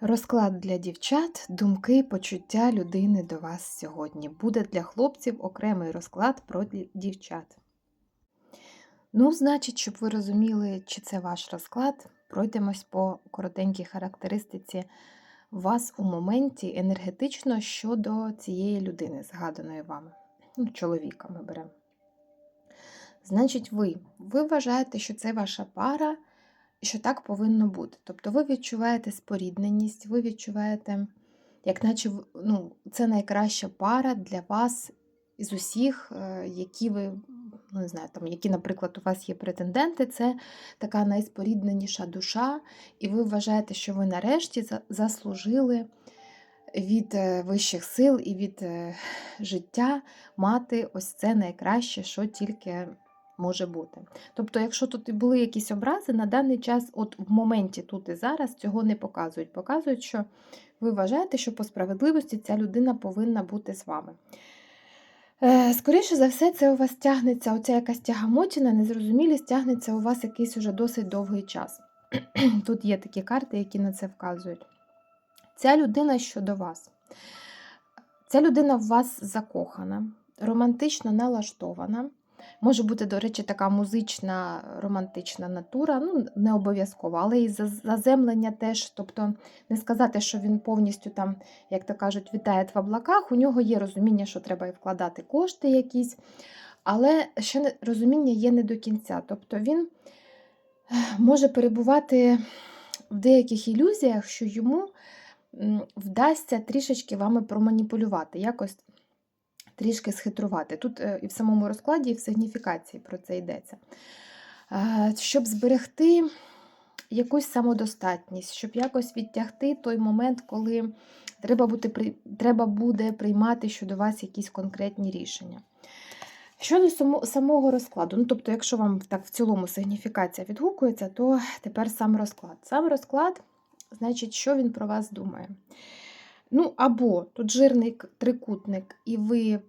Розклад для дівчат, думки, почуття людини до вас сьогодні. Буде для хлопців окремий розклад про дівчат. Ну, значить, щоб ви розуміли, чи це ваш розклад, пройдемось по коротенькій характеристиці вас у моменті енергетично щодо цієї людини, згаданої вами. Ну, чоловіка ми беремо. Значить, ви, ви вважаєте, що це ваша пара, що так повинно бути. Тобто ви відчуваєте спорідненість, ви відчуваєте, як наче ну, це найкраща пара для вас із усіх, е, які ви, ну не знаю, там, які, наприклад, у вас є претенденти, це така найспорідненіша душа, і ви вважаєте, що ви нарешті заслужили від е, вищих сил і від е, життя мати ось це найкраще, що тільки може бути. Тобто, якщо тут були якісь образи, на даний час, от в моменті тут і зараз, цього не показують. Показують, що ви вважаєте, що по справедливості ця людина повинна бути з вами. Е, Скоріше за все, це у вас тягнеться, оця якась тягамотіна, незрозумілість тягнеться у вас якийсь уже досить довгий час. Тут є такі карти, які на це вказують. Ця людина щодо вас. Ця людина в вас закохана, романтично налаштована. Може бути, до речі, така музична романтична натура, ну, не обов'язково, але і заземлення теж. Тобто, не сказати, що він повністю там, як то кажуть, вітає в облаках. У нього є розуміння, що треба і вкладати кошти якісь, але ще розуміння є не до кінця. Тобто він може перебувати в деяких ілюзіях, що йому вдасться трішечки вами проманіпулювати, якось трішки схитрувати. Тут е, і в самому розкладі, і в сигніфікації про це йдеться. Е, Щоб зберегти якусь самодостатність, щоб якось відтягти той момент, коли треба, бути, треба буде приймати щодо вас якісь конкретні рішення. Щодо самого розкладу, ну тобто, якщо вам так в цілому сигніфікація відгукується, то тепер сам розклад. Сам розклад, значить, що він про вас думає. Ну, або тут жирний трикутник, і ви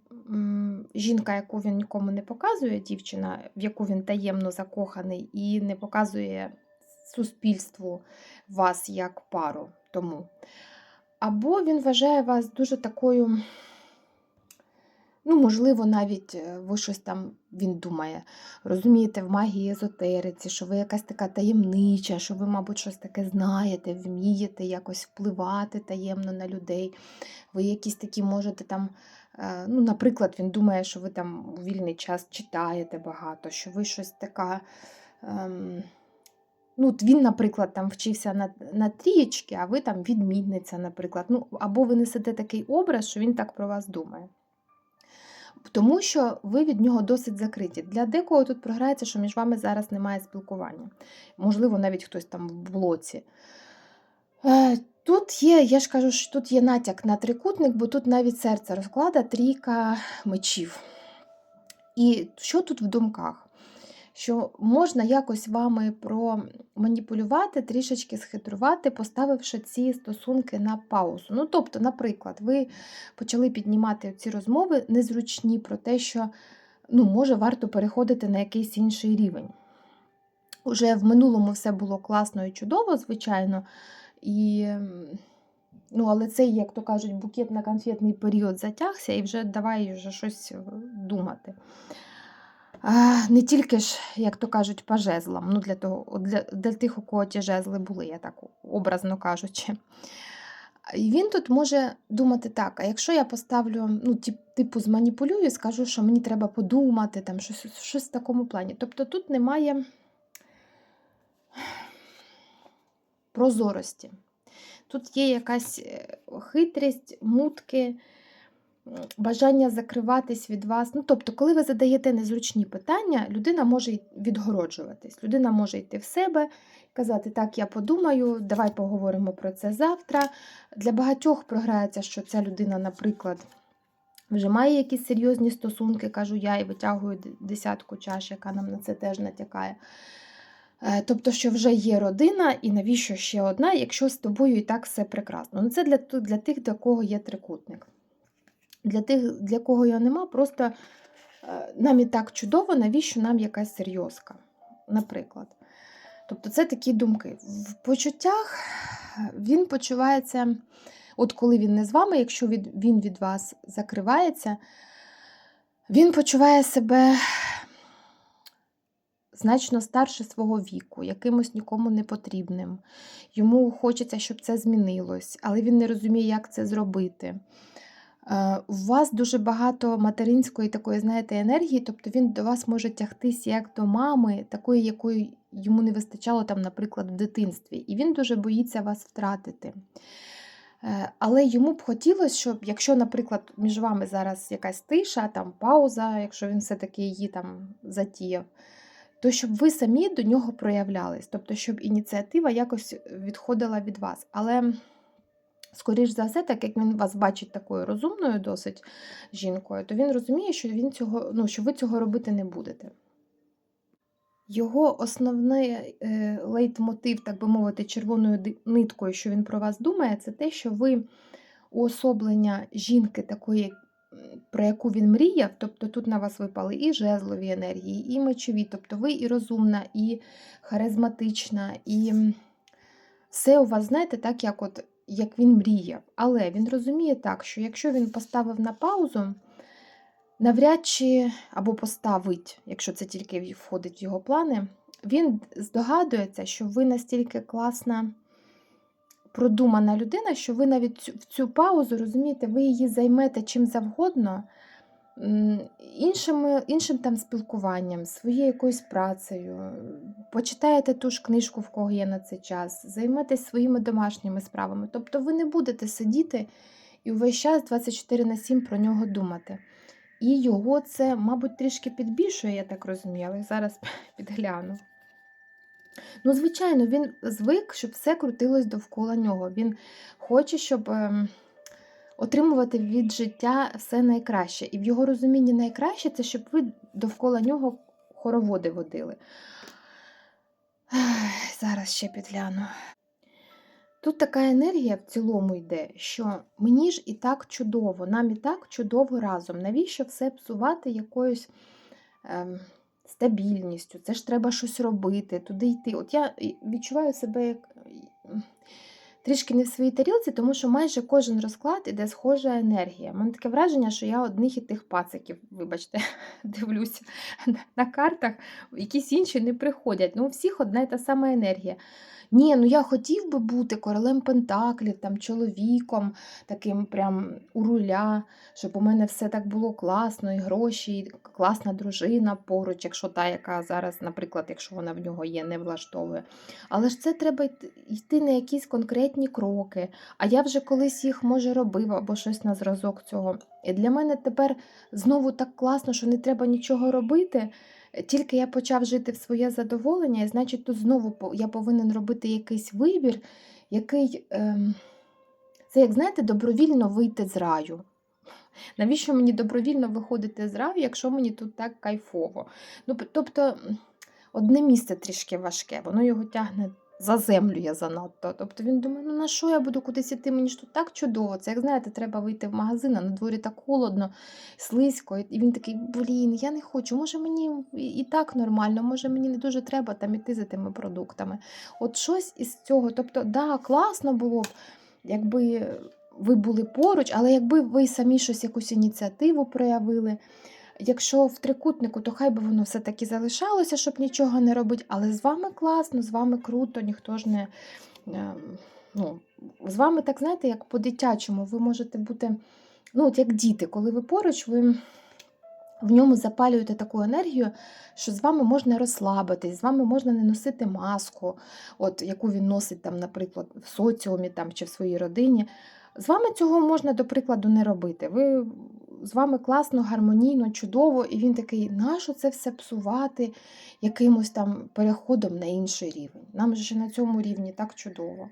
жінка, яку він нікому не показує, дівчина, в яку він таємно закоханий, і не показує суспільству вас як пару тому. Або він вважає вас дуже такою, ну, можливо, навіть е, ви щось там він думає, розумієте, в магії езотериці, що ви якась така таємнича, що ви, мабуть, щось таке знаєте, вмієте якось впливати таємно на людей. Ви якісь такі можете там, е, ну, наприклад, він думає, що ви там у вільний час читаєте багато, що ви щось така. Ем, Ну, він, наприклад, там вчився на, на трієчки, а ви там відмінниця, наприклад. Ну, або ви несете такий образ, що він так про вас думає. Тому що ви від нього досить закриті. Для декого тут програється, що між вами зараз немає спілкування. Можливо, навіть хтось там в блоці. Е, Тут є, я ж кажу, що тут є натяк на трикутник, бо тут навіть серце розклада трійка мечів. І що тут в думках? Що можна якось вами проманіпулювати, трішечки схитрувати, поставивши ці стосунки на паузу. Ну, тобто, наприклад, ви почали піднімати ці розмови незручні про те, що ну, може варто переходити на якийсь інший рівень. Уже в минулому все було класно і чудово, звичайно. І, ну, але цей, як то кажуть, букетно-конфетний період затягся, і вже давай вже щось е, думати. Не тільки ж, як то кажуть, по жезлам. Ну, для, того, для, для тих, у кого ті жезли були, я так образно кажучи. І він тут може думати так: а якщо я поставлю, ну, тип- типу, зманіпулюю скажу, що мені треба подумати, там, щось, щось в такому плані. Тобто тут немає прозорості. Тут є якась е, хитрість, мутки, бажання закриватись від вас. Ну, тобто, коли ви задаєте незручні питання, людина може відгороджуватись. Людина може йти в себе, казати, так, я подумаю, давай поговоримо про це завтра. Для багатьох програється, що ця людина, наприклад, вже має якісь серйозні стосунки, кажу я, і витягую десятку чаш, яка нам на це теж натякає. Е, Тобто, що вже є родина, і навіщо ще одна, якщо з тобою і так все прекрасно. Ну, це для, для тих, для кого є трикутник. Для тих, для кого його нема, просто е, нам і так чудово, навіщо нам якась серйозка, наприклад. Тобто це такі думки. В почуттях він почувається, от коли він не з вами, якщо від, він від вас закривається, він почуває себе значно старше свого віку, якимось нікому не потрібним. Йому хочеться, щоб це змінилось, але він не розуміє, як це зробити. Е, У вас дуже багато материнської такої, знаєте, енергії, тобто він до вас може тягтись як до мами, такої, якої йому не вистачало, там, наприклад, в дитинстві. І він дуже боїться вас втратити. Е, Але йому б хотілося, щоб, якщо, наприклад, між вами зараз якась тиша, там пауза, якщо він все-таки її там затіяв, то щоб ви самі до нього проявлялись, тобто, щоб ініціатива якось відходила від вас. Але, скоріш за все, так як він вас бачить такою розумною досить жінкою, то він розуміє, що, він цього, ну, що ви цього робити не будете. Його основний е, лейтмотив, так би мовити, червоною ниткою, що він про вас думає, це те, що ви уособлення жінки такої, про яку він мріяв, тобто тут на вас випали і жезлові енергії, і мечові, тобто ви і розумна, і харизматична, і все у вас, знаєте, так, як, от, як він мріяв. Але він розуміє так, що якщо він поставив на паузу, навряд чи або поставить, якщо це тільки входить в його плани, він здогадується, що ви настільки класна, продумана людина, що ви навіть в цю паузу, розумієте, ви її займете чим завгодно, м, іншими, іншим там спілкуванням, своєю якоюсь працею, почитаєте ту ж книжку, в кого є на цей час, займетесь своїми домашніми справами. Тобто ви не будете сидіти і увесь час 24 на 7 про нього думати. І його це, мабуть, трішки підбільшує, я так розумію, але зараз підгляну. Ну, звичайно, він звик, щоб все крутилось довкола нього. Він хоче, щоб ем, отримувати від життя все найкраще. І в його розумінні найкраще це щоб ви довкола нього хороводи водили. Зараз ще підгляну. Тут така енергія в цілому йде, що мені ж і так чудово, нам і так чудово разом. Навіщо все псувати якоюсь ем, стабільністю? Це ж треба щось робити, туди йти. От я відчуваю себе як трішки не в своїй тарілці, тому що майже кожен розклад іде схожа енергія. У таке враження, що я одних і тих пациків, вибачте, дивлюся на картах, якісь інші не приходять. Ну, у всіх одна і та сама енергія. Ні, ну я хотів би бути королем Пентаклів, там, чоловіком, таким прям у руля, щоб у мене все так було класно, і гроші, і класна дружина поруч, якщо та, яка зараз, наприклад, якщо вона в нього є, не влаштовує. Але ж це треба йти- на якісь конкретні кроки. А я вже колись їх може робив або щось на зразок цього. І для мене тепер знову так класно, що не треба нічого робити. Тільки я почав жити в своє задоволення, і значить, тут знову я повинен робити якийсь вибір, який ем, це, як знаєте, добровільно вийти з раю. Навіщо мені добровільно виходити з раю, якщо мені тут так кайфово? Ну, тобто, одне місце трішки важке, воно його тягне за землю я занадто. Тобто він думає, ну на що я буду кудись іти? Мені ж тут так чудово. Це як знаєте, треба вийти в магазин, а на дворі так холодно, слизько. І він такий, блін, я не хочу. Може мені і так нормально, може мені не дуже треба там іти за тими продуктами. От щось із цього. Тобто, да, класно було б, якби ви були поруч, але якби ви самі щось якусь ініціативу проявили. Якщо в трикутнику, то хай би воно все-таки залишалося, щоб нічого не робити. Але з вами класно, з вами круто, ніхто ж не. е, Ну, з вами, так знаєте, як по-дитячому, ви можете бути, ну, от як діти, коли ви поруч, ви в ньому запалюєте таку енергію, що з вами можна розслабитись, з вами можна не носити маску, от, яку він носить, там, наприклад, в соціумі там, чи в своїй родині. З вами цього можна, до прикладу, не робити. Ви, з вами класно, гармонійно, чудово, і він такий, нащо це все псувати якимось там переходом на інший рівень? Нам же на цьому рівні так чудово.